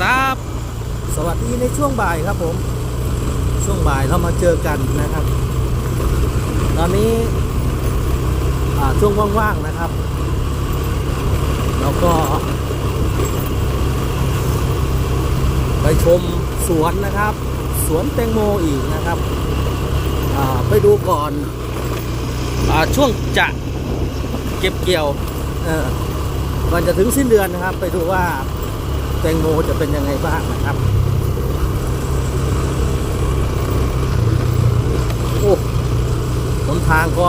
ครับ สวัสดีในช่วงบ่ายครับผม ช่วงบ่ายเรามาเจอกันนะครับ ตอนนี้ช่วงว่างๆนะครับ แล้วก็ ไปชมสวนนะครับ สวนแตงโมอีกนะครับ ไปดูก่อนอช่วงจะเก็บเกี่ยวก่อนจะถึงสิ้นเดือนนะครับ ไปดูว่า แตงโมจะเป็นยังไงบ้างนะครับ โอ้หนทางก็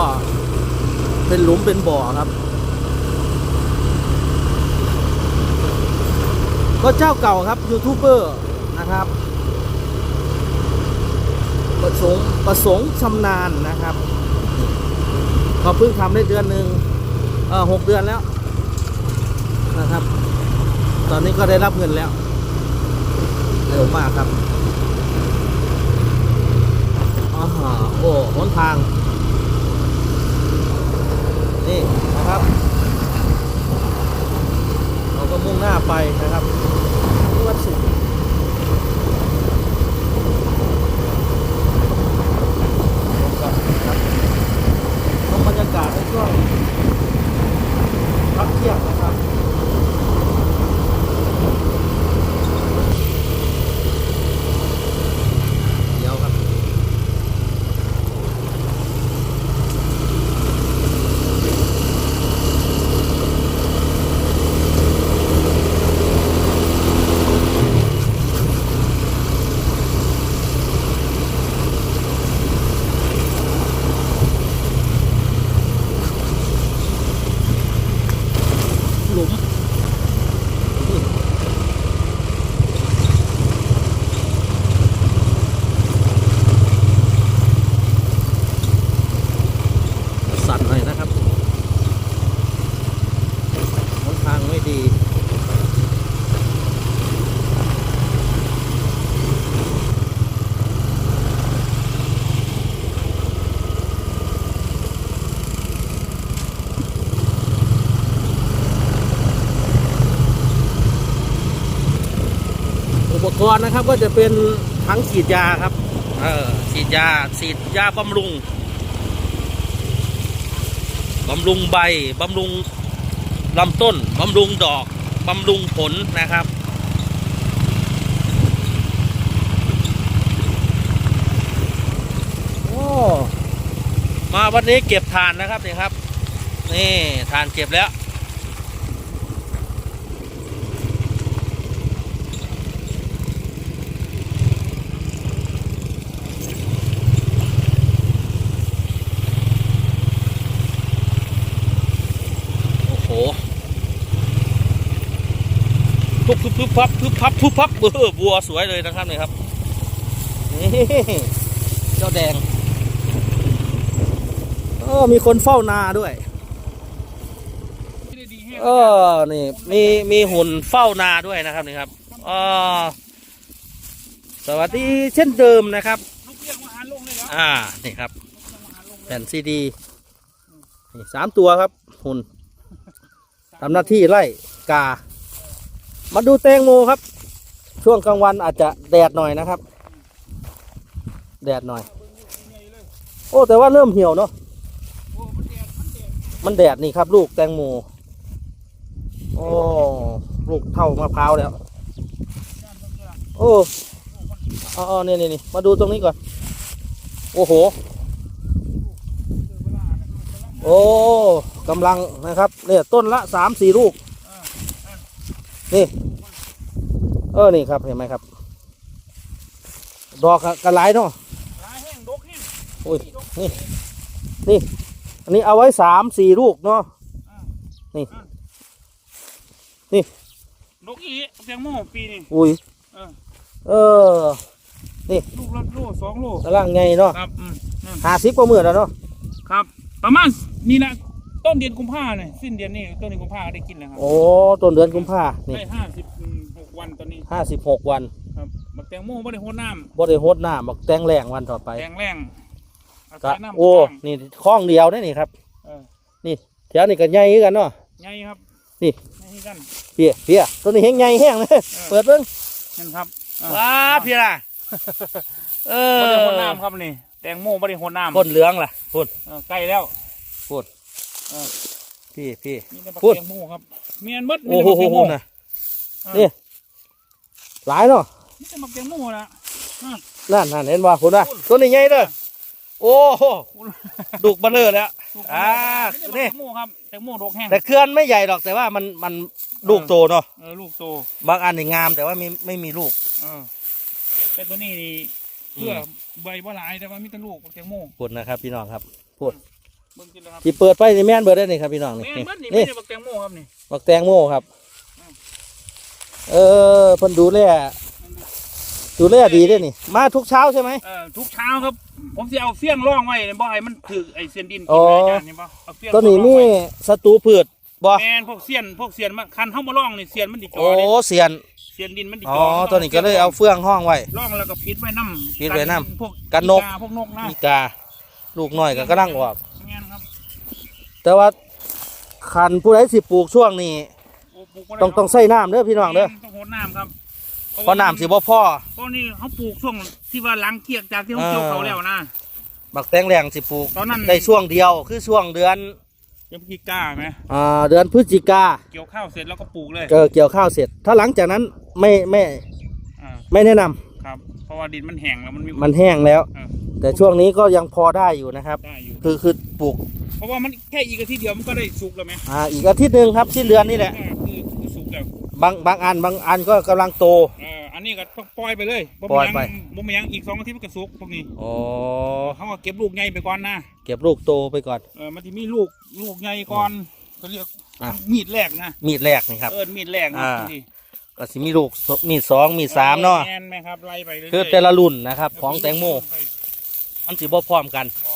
เป็นหลุมเป็นบ่อครับ ก็เจ้าเก่าครับยูทูบเบอร์นะครับ ประสงค์ประสงค์ชำนาญนะครับก็เพิ่งทำได้เดือนหนึ่งเออหกเดือนแล้วนะครับ ตอนนี้ก็ได้รับเงินแล้ว เร็วมากครับอาฮะโอ้หนทาง นี่นะครับ เราก็มุ่งหน้าไปนะครับที่วัดสุขครับครับชมบรรยากาศในช่วงพักเที่ยงนะครับ เดี๋ยวครับ หลุมสั่นหน่อยนะครับหนทางไม่ดี อุปก รณ์นะครับ ก็จะเป็นถังฉีดยาครับ เออฉีดยาฉีดยาบำรุงบำรุงใบบำรุงลำต้นบำรุงดอกบำรุงผลนะครับ โอ้มาวันนี้เก็บทานนะครับนี่ครับ นี่ทานเก็บแล้ว โอ้โห ปุ๊บพับปุ๊บพับปุ๊บพับเออบัวสวยเลยนะครับนี่ครับนี่เจ้าแดงเออมีคนเฝ้านาด้วยเออนี่มีมีหุ่นเฝ้านาด้วยนะครับนี่ครับอ๋อสวัสดีเช่นเดิมนะครับอ่านี่ครับแผ่นซีดีสามตัวครับหุ่นทำหน้าที่ไล่กา มาดูแตงโมครับ ช่วงกลางวันอาจจะแดดหน่อยนะครับ แดดหน่อย โอ้แต่ว่าเริ่มเหี่ยวเนาะมันแดดนี่ครับ ลูกแตงโมโอ้ลูกเท่ามะพร้าวแล้ว โอ้อ๋อนี่นี่นี่มาดูตรงนี้ก่อน โอ้โห โอ้กำลังนะครับเนี่ยต้นละสามสี่ลูก นี่ เออ นี่ครับ เห็นไหมครับ ดอกกระไรเนาะหลายแห้งดกแห้งโอ้ย นี่ นี่ อันนี้เอาไว้สามสี่ลูกเนาะดกอีแตงโมปีนี่ อุ้ย เออ เออลูกละโลสองโลกำลังไงเนาะครับอืมนั่นห้าสิบกว่าหมื่นแล้วเนาะ ครับ ประมาณนี่แหละ ต้นเดือนกุมภาเนี่ยสิ้นเดือนนี้ต้นเดือนกุมภาก็ได้กินแล้วครับโอ้ต้นเดือนกุมภานี่ได้ห้าสิบหกวันตอนนี้ห้าสิบหกวันครับบักแตงโมไม่ได้โหดน้บ่ได้โฮดหน้าบักแตงแรงวันต่อไปำแตงแรงอาก็ศัยน้ำโอ้บ้างนี่คล้องเดียวได้นี่ครับเออแถวนี้ก็ใหญ่คือกันเนาะไงครับนี่ไงกันเปียเปียตัวนี้แห้งใหญ่แห้งเลยเออเปิดเบิ้งนั่นครับเออว้าดพี่ล่ะเออบ่ได้โหดน้ำครับนี่แตงโมบ่ได้โหดน้ำพ่นเหลืองล่ะพ่นเออใกล้แล้วพ่นเออ พี่พี่มีแต่บักพูดแตงโมครับเมียนเบิดมีโอ้แต่โหบักแตงโมนะนี่หลายเนาะมีแต่บักแตงโมนะนั่นนั่นเห็นบ่คุณว่าตัวนี้ใหญ่เด้อโอ้โหดุกเบลอแล้วอ่านี่นี่แตงโมครับแตงโมดอกแห้งแต่เคลื่อนไม่ใหญ่หรอกแต่ว่ามันมันลูกโตเนาะเออลูกโต บางอันนี่งามแต่ว่าไม่ไม่มีลูกเออแต่ตัวนี้นี่เพื่อใบบ่หลายแต่ว่ามีแต่ลูกบักแตงโมพูดนะครับพี่น้องครับ เบิ่งกินแล้วครับที่เปิดไปนี่แม่นเบิดได้นี่ครับพี่น้องนี่แม่นเบิดนี่นี่ไม่ได้บักแตงโมครับนี่ บักแตงโมครับ เออเพิ่นดูแลดูแลดีด้วยนี่ มาทุกเช้าใช่ไหม เอ่อทุกเช้าครับ ผมจะเอาเฟี้ยงร่องไว้เนี่ยบ่ให้มันถือไอ้เสียนดินอ๋กินออาจารย์เห็นบ่เอาเฟี้ยงตัวนี้ร่องมีไว้ศัตรูพืชบ่แมนพวกเสียนพวกเสียนมาคันเข้ามาร่องนี่เสียนมันดิจอโอ้เด้เสียนเสียนดินมันดิจอ๋ออตัวนี้ก็เลยเอาเฟืองห้องไว้ ร่องแล้วก็ปิดไว้น้ำปิดไว้นำพวกกันนกอีาพวกนกนะมีกา ลูกน้อยก็กำลังออกแม่นครับแต่ว่าคันผู้ใดสิปลูกช่วงนี้โอ้ปลูกบ่ได้ต้องต้องใส่น้ำเด้อพี่น้องเด้อแม่ต้องโหดน้ำครับเพราะน้ำสิบ่พอ เพราะนี่เขาปลูกช่วงที่ว่าหลังเกียกจากที่เขาอ่าเกี่ยวเขาแล้วนะ บักแตงแรงสิปลูกตอนนั้น ได้ช่วงเดียวคือช่วงเดือนเดี๋ยวพี่กล้าไหมอ่าเดือนพฤศจิกาเกี่ยวข้าวเสร็จแล้วก็ปลูกเลยเจอเกี่ยวข้าวเสร็จ ถ้าหลังจากนั้นไม่ไม่อ่าไม่แนะนำค รับเพราะว่าดินมันแห้งแล้วมันมีมันแห้งแล้ว เออแต่ช่วงนี้ก็ยังพอได้อยู่นะครับ ได้อยู่ คือคือปลูกเพราะว่ามันแค่อีกอาทิตย์เดียวมันก็ได้สุกแล้วไหมอ่าอีกอาทิตย์หนึ่งครับสิ้นเดือนนี่แหละอ่าคือคือสุกแล้วบางบางอันบางอันก็กำลังโต เอออันนี้ก็ต้องปล่อยไปเลยบ่ปล่อยไป มีหงบ่มีหยังอีกสองอาทิตย์มันก็สุกพวกนี้อ๋อเขาก็เก็บลูกใหญ่ไปก่อนนะเก็บลูกโตไปก่อน เออมันจะมีลูกลูกใหญ่ก่อนเขาเรียกอะ มีดแรกนะมีดแรกนี่ครับ เออมีดแรกนะอ่า ที่ ก็สิมีลูกสมีดสองมีดสามเนาะแมนไหมครับไล่ไปเรื่อยๆคือแต่ละรุ่นนะครับ ของแตงโมไปมันสิบ่พร้อมกันบ่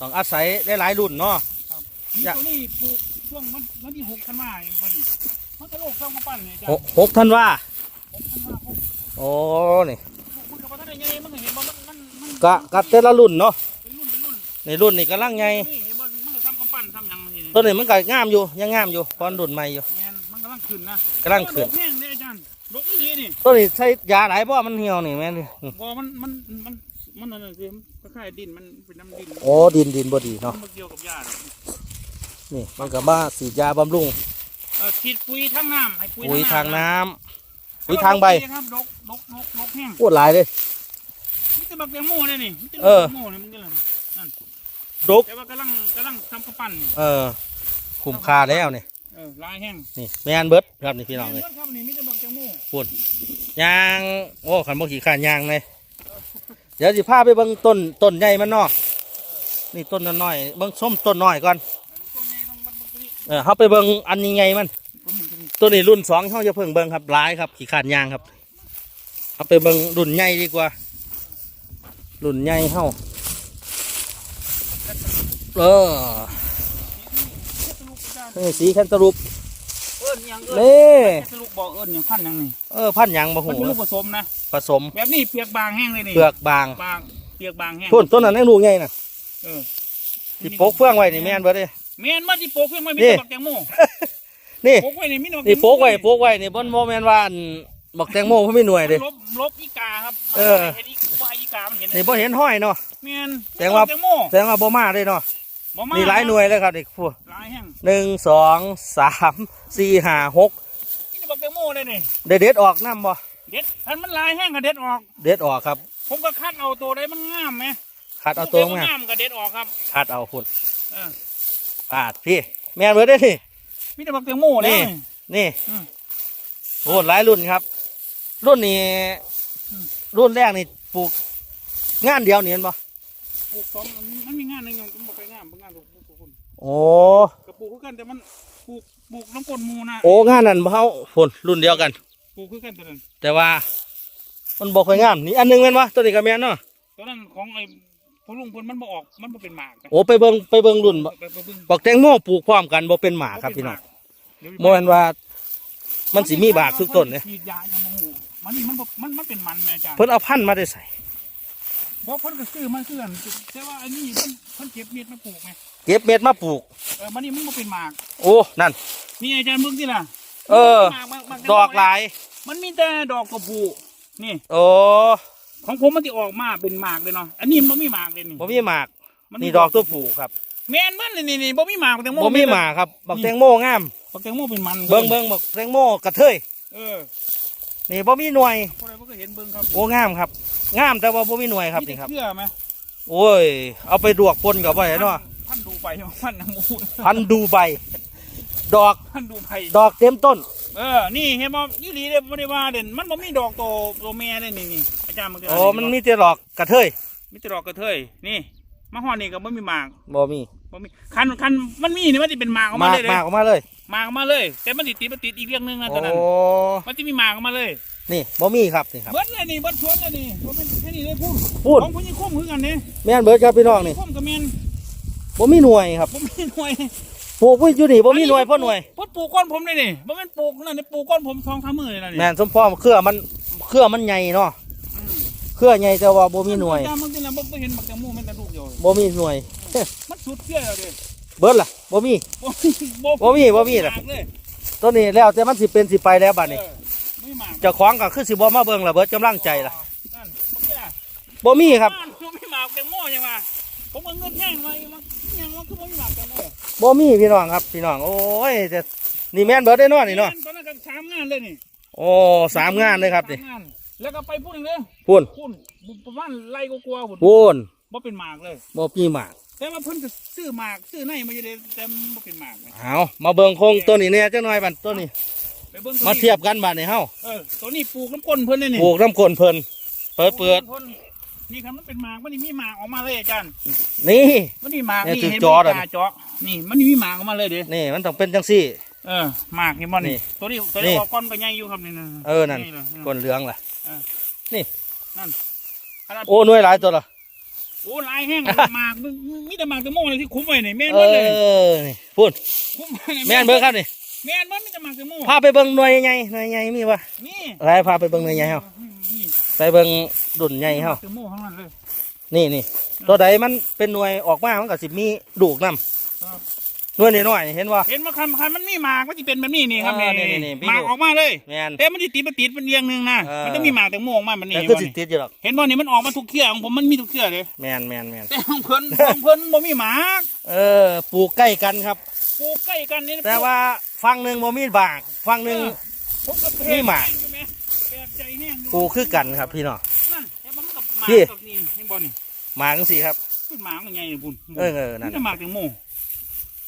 ต้องอาศัยได้หลายรุ่นเนาะนี่อยากตัวนี้ปลูกช่วงวันวันที่หกธันวาคมพอดีมันก็โลกช่องมาปั้นเนี่ยจ้ะหกหกท่านว่าหกธันวาคมโอ้นี่มันก็บ่ทันได้ใหญ่มันก็เห็นบ่มันมันมันกะกะแต่ละรุ่นเนาะเป็นรุ่นเป็นรุ่นในรุ่นนี่กำลังใหญ่นี่เห็นบ่มันก็ซ้ำกำปั้นซ้ำหยังนี่ตัวนี้มันก็งามอยู่ยังงามอยู่ตอนรุ่นใหม่อยู่แมนมันกำลั งขึ้นนะกำลังขึ้นโรคแห้งเนี่ยอาจารย์โรคอีหลีนี่ตัวนี้ใช้ยาหลายบ่ มันเหี่ยวนี่แม่นดิบ่มันมันมันมันนั่นน่ะคือมันคล้ายๆดินมันเป็นน้ำดินโอ้ดินดินบ่ดีเนาะ มันบ่เกี่ยวกับหญ้าหรอกนี่ มันก็มาสีดยาบำรุง เออฉีดปุ๋ยทางน้ำให้ปุ๋ยปุ๋ยทางนะน้ำปุ๋ยทางใบครับดกดกดกดกแห้งปวดหลายเลยมีแต่บักแตงโมเลยนี่มีแต่เอบัอกแตงโมเลยมันก็เลยนั่นดกแต่ว่ากำลังกำลังทำกระปั้นนี่เออคุ้มค่าแล้วนี่เออลายแห้งนี่แม่นเบิดครับนี่พี่น้องเลยแม่ครับนี่มีแต่บักแตงโมยางโอ้ขันบ่ขี่ขานยางเลยเดี๋ยวสิพาไปเบิ่งต้นต้นใหญ่มันเนาะนี่ต้นน้อยๆเบิ่งส้มต้นน้อยก่อนต้นนี้ต้องบักบักตัวนี้เออเฮาไปเบิ่งอันใหญ่ๆมันต้นนี้ต้นนี้ตัวนี้รุ่นสองเขาจะเพิ่งเบิ่งครับหลายครับขี่ขานยางครับเอาไปเบิ่งรุ่นใหญ่ดีกว่า รุ่นใหญ่เฮาเออ เฮ็ดสรุปอาจารย์ นี่สีแคนตาลูปเอิ้นหยังเอิ้นนี่เฮ็ดสรุปบอกเอิ้นหยังพันหยังนี่เออพันหยังบ่มันหูเป็นลูกผสมนะ ผสมแบบนี้เปียกบางแห้งเลยนี่เปลือกบางบางเปียกบางแห้งพุ่นต้นนั้นยังลูกใหญ่น่ะเออที่โปกเฟื่องไว้นี่แม่นเบ่เด้ แม่นมาที่โปกเพื่อนไม่มีนี่ แต่บักแตงโมนี่โปกไว้นี่มีแต่บันี่โปกไว้แตงโปกไว้นี่บ่นบ่แม่นว่าอันบักแตงโมเพิ่นมีหน่วยเด้ ลบลบอีกาครับเออ เห็นอีกว่าอีกามันเห็นนี่บ่เห็นห้อยเนาะ แม่นแตงว่าแตงโมแสดงว่าบ่มาเด้เนาะบ่มา นี่หลายหน่วยเลยครับนี่พวกหลายแห้งหนึ่งสองสามสี่ห้าหกนี่บักแตงโมเลยนี่ได้เด็ดออกน้ำบ่เด็ดอันมันหลายแห้งก็เด็ดออก เด็ดออกครับ ผมก็คัดเอาตัวใดมันงามไหมคัดเอาตัวมันมางามก็เด็ดออกครับคัดเอาพุ่นเออปาดพี่ แม่นเบิดเด้นี่มีแต่บักแตงโมเลยนี่นี่อืมโอ้หลายรุ่นครับ รุ่นนี้อืมรุ่นแรกนี่ปลูกงานเดียวนี่เห็นบ่ปลูกสองมันมีงานหนึงยังบ่ไปงามบ่งานปลูกปลูกคน โอ้ก็ปลูกคือกันแต่มันปลูกปลูกน้ำกลนหมูนะโอ้งานนั้นบ่เฮาพุ่นรุ่นเดียวกัน ปลูกคือกันตัวนั้นแต่ว่า มันบ่ค่อยงามนี่อันหนึงแม่นบ่ตัวนี้ก็แม่นเนาะตัวนั้นของไอ้พอลุงเพิ่นมันบ่ออกมันบ่เป็นหมากนะโอ้ไปเบิ่งไปเบิ่งรุ่นบ่ไปไปเบิ่งบอกแตงโมปลูกพร้อมกันบ่เป็นหมาครับพี่น้องเดี๋ยวโมแม่นว่า มันสิมีบากทุกต้นเนี่ยฉีดยาอย่างบ่ฮู้มันนี่มันบ่มันมันเป็นมันแม่อาจารย์เพิ่นเอาพันธุ์มาได้ใส่บ่เพิ่นก็ซื้อมาซื้ออันแต่ว่าอันนี้เพิ่นเพิ่นเก็บเม็ดมาปลูกไง เก็บเม็ดมาปลูก เออมันนี่มันบ่เป็นหมากโอ้ นั่น นี่อาจารย์มึงสิล่ะเออ หมากหมากหมากดอกหลาย มันมีแต่ดอกกระพูนี่ โอ้ของผมมันจะออกมาเป็นหมากเลยเนาะอันนี้มันบ่มีหมากเลยนี่บ่มีหมาก มันี่ดอกตัวผูครับแม่นมันนี่นี่นี่บ่มีหมากแตงโมบ่มีหมากครับ บักแตงโมงาม บักแตงโมเป็นมันเบิ่งเบิ่งบักแตงโมกระเทย เออนี่บ่มีหน่วย พวกเราก็เห็นเบิ่งครับโอ้งามครับ งามแต่ว่าบ่มีหน่วยครับมีแต่นี่ครับเชื่อไหมโอ้ย เอาไปดวกปนกับบ่ได้เนาะ ท่านดูไปท่านนางมูพันดูใบ ดอกท่านดูไปดอกเต็มต้น เออ นี่เห็นบ่ยี่หลีเด้บ่ได้ว่าเด่นมันบ่มีดอกโตโตแม่เลยนี่นี่อาจารย์มันก็โอ้มันมีแต่ดอกกระเทยมีแต่ดอกกระเทยนี่มาฮอดนี่ก็บ่มีหมากบ่มีบ่มีคันคันมันมีนี่มันสิเป็นหมากออกหมามากเลยเด้หมากออกมาเลยหมากออกมาเลย แต่มันสิติดมันติดอีกเรื่องหนึงนะตอนนั้นโอ้มันจะมีหมากออกมาเลยนี่บ่มีครับนี่ครับเบิดเลยนี่เบิดสวนเลยนี่บ่แม่นแค่นี้เลยพูดพูดของผู้หญิงคุ้มคือกันนี่แม่นเบิดครับพี่น้องนี่คุ้มกับแม่น บ่มีหน่วยครับผมมีหน่วยปลูกไว้อยู่นี่บ่มีหน่วยเพราะหน่วยเพิ่นปลูกก้อนผมเลยนี่บ่แม่นปลูกนั่นนี่ปลูกก้อนผมสองสามมื้อเลยนะนี่แม่นสมพอเครือมันเครือมันใหญ่เนาะอืมเครือใหญ่แต่ว่าบ่มีหน่วยจ้ามันเป็นอะไรบ่เห็นบักแตงโมแม่นแต่ลูกเดียวบ่มีหน่วยมันสุดเกลี้ยแล้วเด้เบิดล่ะบ่มีบ่บ่มีบ่มีล่ะหากเลยตัวนี้แล้วแต่มันสิเป็นสิไปแล้วบัดนี้เออไม่หมากเจ้าของก็คือสิบ่มาเบิ่งล่ะเบิดกำลังใจล่ะนั่นบ่เกลี้ยบ่มีครับานบ่มีหมากแตงโมยังว่าผมเอาเงินแห้งไว้มัน ยังว่าคือบ่มีหมากแตงโมบ่มีพี่น้องครับพี่น้องโอ้ยแต่นี่แม่นเบิดได้เนาะนี่เนาะตอนนั้นก็สามงานเลยนี่โอ้สามงานเลยครับนี่สามงานแล้วก็ไปพูดอีกเลยพูนคุณประมาณไล่ก็กลัวๆผมพูนบ่เป็นหมากเลยบ่มีหมาก แต่ว่าเพิ่นก็ซื้อหมากซื้อในมาอยู่เด้แต่มันบ่เป็นหมากเลยเอามาเบิ่งโคงต้นนี้เนี่ยจังหน่อยบัดต้นนี้ไปเบิ่งตัวมานี้เทียบกันบัดนี้เฮาเออตัวนี้ปลูกน้ำก้นเพิ่นเลยนี่ปลูกน้ำคนเพิ่นเปิดเปิดปลูก น้ำก้นนี่ครับมันเป็นหมากมันนี่มีหมากออกมาเลยอาจารย์นี่ มันนี่หมากเนี่ยนี่จุดเห็นจอมันเลยตาเจาะนี่มันนี่มีหมากออกมาเลยเด้นี่มันต้องเป็นจังซี่ เออหมากเห็นบ่นี่นี่ตัวนี้ตัวนี่นี้ออกก้อนก็ใหญ่อยู่ครับนี่นะเออนั่นใหญ่เลยก้นเหลืองล่ะขนาดโอ้หน่วยหลายตัวละโอ้ลายแห้งหมากมันมีแต่หมากแตงโมเลยที่คุ้มไว้นี่แม่นเอเบิดเลยอนี่พูดคุ้มไว้นี่แม่นเบิ่งครับนี่แม่นมันมีแต่หมากแตงโมพาไปเบิ่งหน่วยใหญ่หน่วยใหญ่มีบ่นี่อะไรพาไปเบิ่งหน่วยใหญ่เฮานี่ ไปเบิ่งดุนใหญ่เฮาแตงโมข้างนั้นเลย นี่นี่ตัวใดมันเป็นหน่วยออกมามันก็สิมีลูกนํครับหน่วยน้อยๆเห็นบ่เห็นว่าคันคันมันมีหมากมันจะเป็นแบบนี้นี่ครับเออนี่นี่นี่พี่หมากดูออกมาเลยแม่นแต่มันจะติดมันติดเป็นเรียงหนึ่งนะเออมันจะมีหมากแตงโมออกมาแบบนี้แต่เห็นคือบ่สินี่ติดอยู่หรอกเห็นบ่นี่มันออกมาทุกเที่ยของผมมันมีทุกเที่ยเลยแม่นแม่นแม่นแต่ของเพิ่นของเพิ่นบ่มีหมากเออปลูกใกล้กันครับปลูกใกล้กันนี่แต่ว่าฝั่งหนึงบ่มีบากฝั่งหนึงผมก็มีหมาก แห้งอยู่แแปลกใจแห้งอยู่ปลูกคือกันครับพี่น้อง นั่นแต่มันกับหมากพี่ กับนี่เห็นบ่นี่หมากจังซี่ครับ เป็นหมากมันไงนี่พุ่นเออเออนั่นนี่หมากแตงโม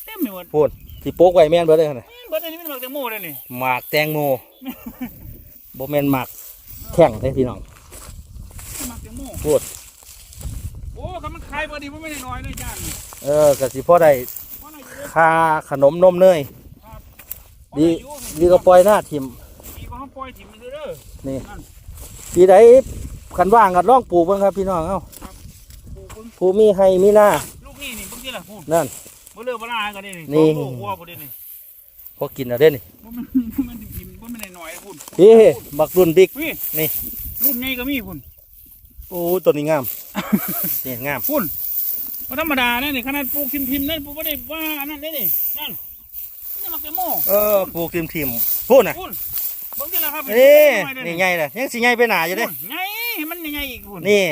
เต็มไปหมดพูดสิปลูกไว้แม่นเบิดเลยหั่นน่ะเบิดอันนี้เป็นหมากแตงโมเลยนี่หมากแตงโมบ่แม่นหมากแข็งเด้พี่น้องหมากแตงโมพูดโอ้คำมันขายพอดีมันไม่ได้น้อยเลยจ้าเออก็สิพอได้เพราะอะไรอยู่เด้อค่าขนมนมเนยดีดีก็ปล่อยหน้าทิมดีก็เขา ปล่อยถิ่มมันเด้อนี่ปีใดคันว่างก็ลองปลูกเบิ่งครับพี่น้องเอ้าปลูกเพิ่งผู้มีให้มีหน้าลูกนี่นี่เพิ่งที่ละพูดนั่นบ่เลือกบ่ลากันนี่นี่สองลูกวัวบ่ได้นี่พอกินแล้วเด้นี่บ่มันบ่มันถิ่มบ่มันได้น้อยพูดพี่บักรุ่นบิ๊กพี่นี่รุ่นใหญ่ก็มีพุ่นโอ้ตัวนี้งามนี่งามพุ่นบ่ธรรมดานะนี่ขนาดปลูกทิมๆนั่นปลูกบ่ได้ว่าอันนั้นได้นี่นั่นนี่มักแตงโมเออปลูกทิมทิมพูดน่ะพุ่น เบิ่งที่ละครับนี่เบิ่งนี่ที่ละใหญ่เลยยังสิใหญ่ไปหนาอยู่เด้พุ่นใหญ่มันใหญ่ๆอีกพุ่นนี่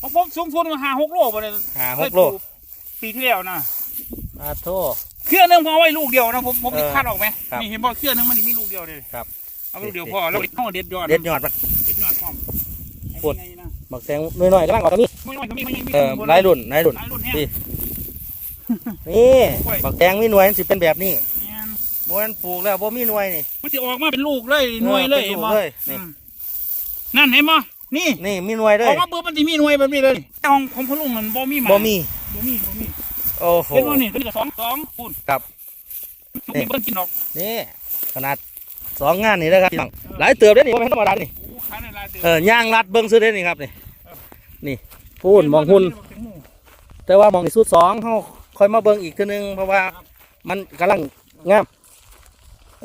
ของผมสูงสุดมัน5 6โลบ่ได้หาหกโลเคยปปีที่แล้วนะอาโทเครือหนึงพอไว้ลูกเดียวนะผมผมเออคัดออกไหมครับนี่เห็นบ่เครือหนึงมันมีลูกเดียวเลยครับเอาลูกเดียวพอแล้วเอาเด็ดยอดเด็ดยอดปะเด็ดยอดพร้อมพุ่นไอ้นี่นะบักแตงน้อยๆกำลังออกก็มีไม่ไม่ไม่ไม่ไม่เออหลายรุ่นหลายรุ่นหลายรุ่นเนี่ยนี่นี่บักแตงมีหน่วยมันสิเป็นแบบนี้เนี่ย บ่แม่นปลูกแล้วบ่มีหน่วยนี่มันจะออกมาเป็นลูกเลยหน่วยเลยเออเป็นเห็นลูบ่กเลยนี่อืมนั่นเห็นบ่นี่นี่มีหน่วยเลอยอกมาปุ๊บมันจะมีหน่วยแบบนี้เลยแต่ของของพ่อลุงมันบ่มีหมาบ่มีบ่มีบ่มีโอ้โห เห็นบ่นี่ตัวนี้ก็สองสองปุ่นครับ มันมีเบิ่งกินดอกนี่ขนาดสองงานนี่นะครับพี่น้องหลายเติบเด้นี่บ่แม่นธรรมดานี่โอ้ขายในลายเดืเออย่างรัดเบิ่งซื้อเด้นี่ครับนี่นี่พูนมองหุ่น แต่ว่ามองอีกสุดสองเฮาค่อยมาเบิ่งอีกเทีนึงเพราะว่ามันกำลังงาม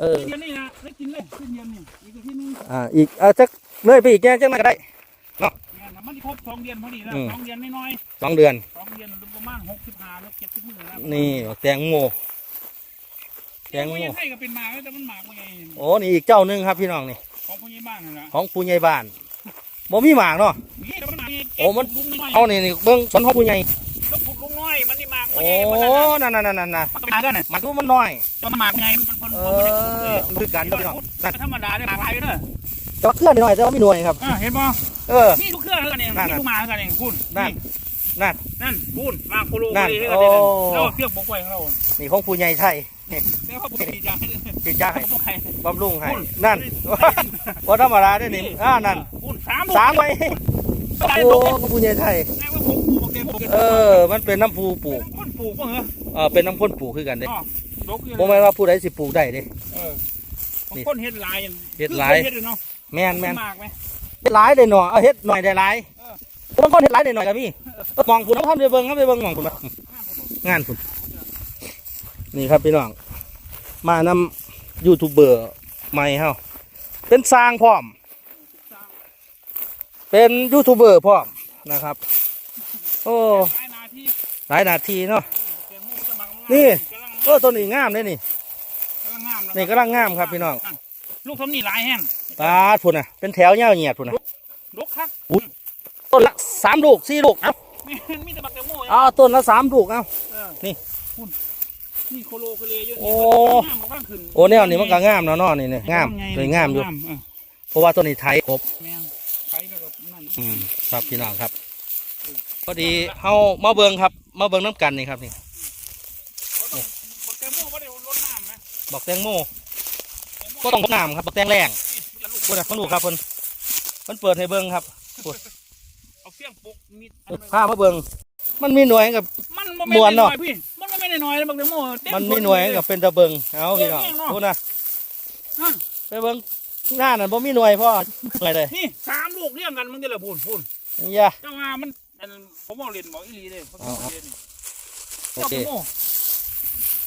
เออเดือนนี้นะได้กินเลยขึ้นเดือนนี่อีกที่นึงอ่าอีกเอาจักเลยไปอีกแง่จังนั้นก็ได้เนี่ยนะมันที่ครบสองเดือนพอดีแล้วสองเดือนน้อยสองเดือนสองเดือนประมาณหกสิบห้าหรือเจ็ดสิบมื้อนะนี่แตงโมแตงโมแตงให้ก็เป็นหมากแต่มันหมากว่าไงโอ้นี่อีกเจ้าหนึงครับพี่น้องนี่ของผู้ใหญ่บ้านนะของผู้ใหญ่บ้านบ่มีหมากเนาะนี่แล้วมันหมากนี่โอ้มันลุงน้อยเอานี่นี่เบิ่งสวนพ่อผู้ใหญ่ ต้องปลูกลุงน้อยมันนี่หมากโอ้มันนั่นนั่นนั่นน่ะมันก็หมากกันน่ะมันก็มันน้อย มันหมากไงมันมันเอมันไม่ได้ปลูกเลยอคือกันเด้อพี่น้องนั่นธรรมดาเนี่ยหมากหลายอยู่เด้อแต่ว่าเคลื่อนนิดหน่อยแต่ว่ามีหน่วยครับ อ่าเห็นป่ะเออ นี่ทุกเครื่องเท่ากันเองนั่นนี่น่ะลูกหมาเท่ากันเองคุณนั่นนั่น นั่นพูนหมากโคโลนั่นโคลีโอ้ แล้วเครื่องปลูกไว้ของเรานี่ของผู้ใหญ่ไทยแล้วเขาปลูกดีใจที่จะให้ปลูกไว้บำรุงให้นั่นว่าธรรมดาได้อนี่อ่านั่นพูนสามสามไว้ได้โอ้ลูกของผู้ใหญ่ไทย แม่ว่าผมปลูก เต็มปลูกเออ มันเป็นน้ำผูปลูกคนปลูกก็เหรอเออเป็นน้ำพ่นปลูกคือกันเด้อ๋อดกอยู่บ่แม่นว่าผู้ใดสิปลูกได้เด้ เออของคนเฮ็ดหลายอย่างเฮ็ดหลายคือคนเฮ็ดเนาะแม่นแม่นมากไหมเฮ็ดหลายได้หน่อยเอาเฮ็ดหน่อยได้หลายเออบางคนเฮ็ดหลายได้หน่อยก็มีมองพุ่นเอาทำไปเบิ่งเอาไปเบิ่งมองพุ่นมางานพุ่นนี่ครับพี่น้องมานำยูทูบเบอร์ใหม่เฮาเป็นสร้างพร้อม เป็นยูทูบเบอร์พร้อมนะครับ โอ้หลายนาที่หลายนาทีเนาะเตรียมหมูสมัครนี่กำลังโอ้ตัวนี้งามเลยนี่กำลังงามะนี่กำลังงามครับพี่น้องลูกทำนี่หลายแห้งตาดพุ่นน่ะเป็นแถวเหี่ยวเหยียดพุ่นน่ะดกคักต้นละสามลูกสี่ลูกเอ้ามีมีแต่บักแตงโมเอาต้นละสามลูกเอ้าเออนี่คุณนี่โคโลโคเลเยอะโอ้งามกำลังขึ้นโอ้แนวนี้มันก็งามเนาะเนาะนี่นี่งามสวยงามอยู่เออเพราะว่าต้นนี้ไทยครบแม่นไปแล้วก็นั่นอืมครับพี่น้องครับ พอดีเฮามาเบิ่งครับ มาเบิ่งน้ำกันนี่ครับนี่บักแตงโมไม่ได้รดน้ำไหมบอกแตงโมก็ต้องน้ำครับบอกแตงแรงพุ่นน่ะเพิ่นดูครับเพิ่นเพิ่นเปิดให้เบิ่งครับเอาเฟี้ยงปลุกมีดพามาเบิ่งมันมีหน่วยกับมันม่วนเนาะพี่มันไม่ได้น้อยนะบักแตงโมเต็มันสมีวหน่วยเลกับเป็นตะเบิงเอาพี่น้องเก่งๆเนาะพูดนะนั่นไปเบิ่งหน้านั่นบ่มีหน่วยพ่ออะไรเลยนี่สามลูกเรียงกันมันจะละพูนพูนอย่าเจ้าว่ามัน อันผมบอกเรียนบอกอีหลีเลยเอาเอาโอเจ้าเคแตงโม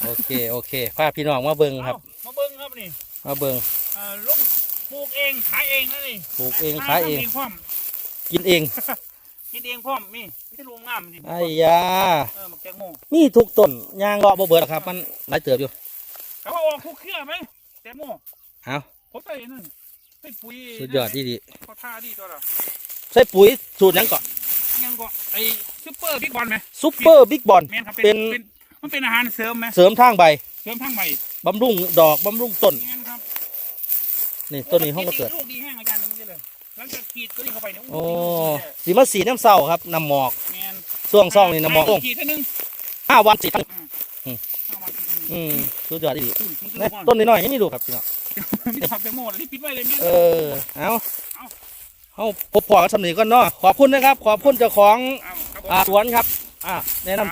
โอเค โอเคพาพี่น้องมาเบิ่งครับ เอามาเบิ้งครับนี่มาเบิ่งเอ่อลูกปลูกเองขายเองนะนี่ปลูกเองขายเองทำพร้อมกินเอง กินเองพร้อมนี่ไม่ใช่โรงงามนี่ไอ้ยา เออหมักแตงโมมีทุกต้นยางเลาะบ่เบิดหรอกครับ มันหลายเติบอยู่เขาว่าออกคุกเครือไหมแตงโมเอาผมใส่นั่นใส่ปุ๋ยสุดยอดดีดีเขาท่าดีตัวละใส่ปุ๋ยสูตรหยังก่อน ยังก็ไอซุปเปอร์บิ๊กบอลไหมซุปเปอร์บิ๊กบอลแม่นครับเป็เป็นนเป็นมันเป็นอาหารเสริมไหมเสริมทางใบเสริมทั้งใบบำรุงดอกบำรุงต้นแม่นครับนี่ต้นนี้ห้องก็เกิดลูกดีแห้งอาจารย์นี่เลยหลังจากขีดก็นี่เข้าไปเนี่ยโอ้สีมาสีน้ำเศร้าครับน้ำหมอกแมนช่วงซ่องนี่น้ำหมอกลงขีดเท่านึงห้าวันสี่ครั้งห้าวันขีดเท่านึงอืมสุดยอดดีอืมมันคือนะลูกบอลต้นน้อยๆยังมีดูครับพี่น้อง มีแต่ผักแตงโมที่ปิดไว้เลยแม่นเออเอาเอา เอาพบพอกันสำนีก่อนเนาะขอบคุณนะครับ ขอบคุณเจ้าของเอาครับผมอ่าสวนครับ อ่าแนะนำ